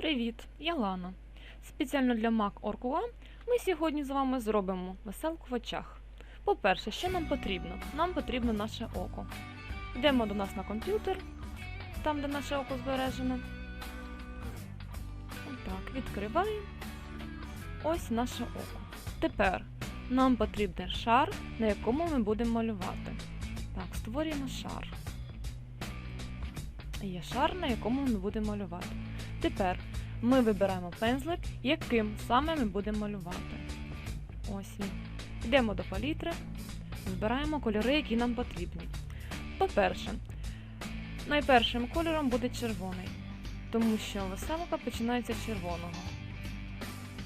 Привіт, я Лана. Спеціально для Mac.org.ua ми сьогодні з вами зробимо веселку в очах. По-перше, що нам потрібно? Нам потрібно наше око. Йдемо до нас на комп'ютер, там де наше око збережене. Так, відкриваємо. Ось наше око. Тепер нам потрібен шар, на якому ми будемо малювати. Так, створюємо шар. Є шар, на якому ми будемо малювати. Тепер ми вибираємо пензлик, яким саме ми будемо малювати. Ось він. Йдемо до палітри, збираємо кольори, які нам потрібні. По-перше, найпершим кольором буде червоний, тому що веселка починається з червоного.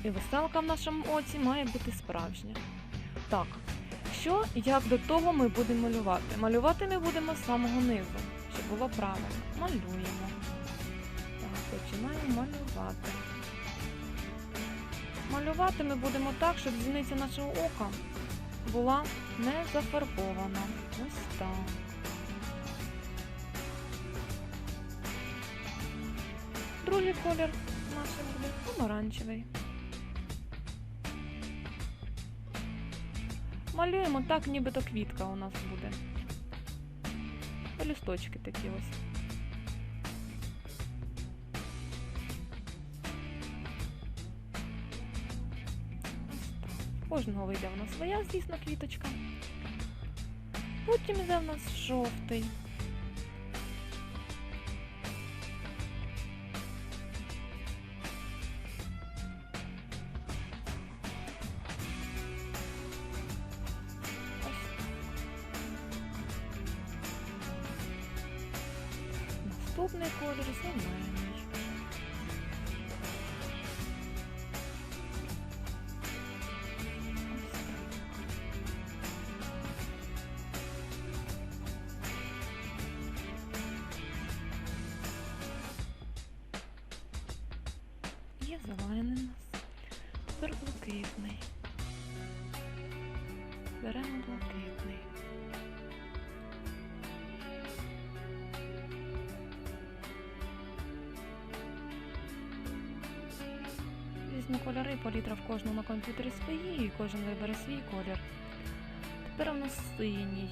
І веселка в нашому оці має бути справжня. Так, що як до того ми будемо малювати? Малювати ми будемо з самого низу, щоб було правильно. Малюємо. Так, малювати. Малювати ми будемо так, щоб зіниця нашого ока була не зафарбована. Ось так. Другий колір наш буде помаранчевий. Малюємо так, нібито квітка у нас буде. Лісточки такі ось. Кожного вийде в нас своя, звісно, квіточка. Потім йде в нас жовтий. Наступний колір зелений. Зелений нас. Тепер блакитний. Беремо блакитний. Звісно, кольори палітра в кожному на комп'ютері свої, і кожен вибере свій колір. Тепер у нас синій.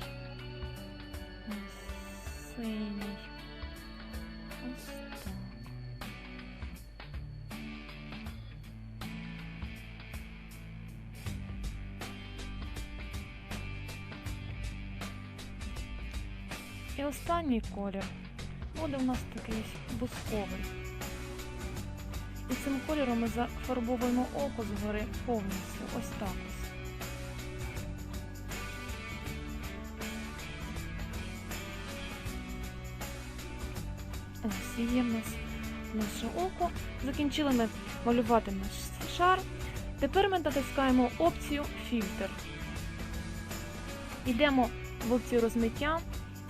Синій. Ось так. І останній колір буде у нас такий бусковий. І цим кольором ми зафарбовуємо око згори повністю. Ось так ось. Ось є в нас наше око. Закінчили ми малювати наш шар. Тепер ми натискаємо опцію Фільтр. Йдемо в опцію розмиття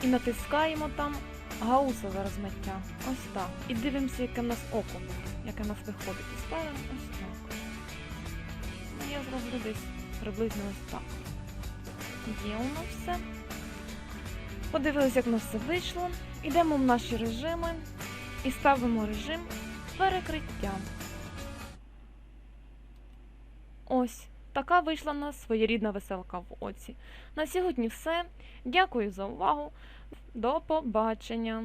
і натискаємо там гаусове розмиття. Ось так. І дивимося, яке в нас око буде, яке в нас виходить. І ставимо ось так. Ну, я зроблю десь приблизно ось так. Є у нас все. Подивилися, як у нас все вийшло. Йдемо в наші режими і ставимо режим перекриття. Ось. Така вийшла в нас своєрідна веселка в оці. На сьогодні все. Дякую за увагу. До побачення!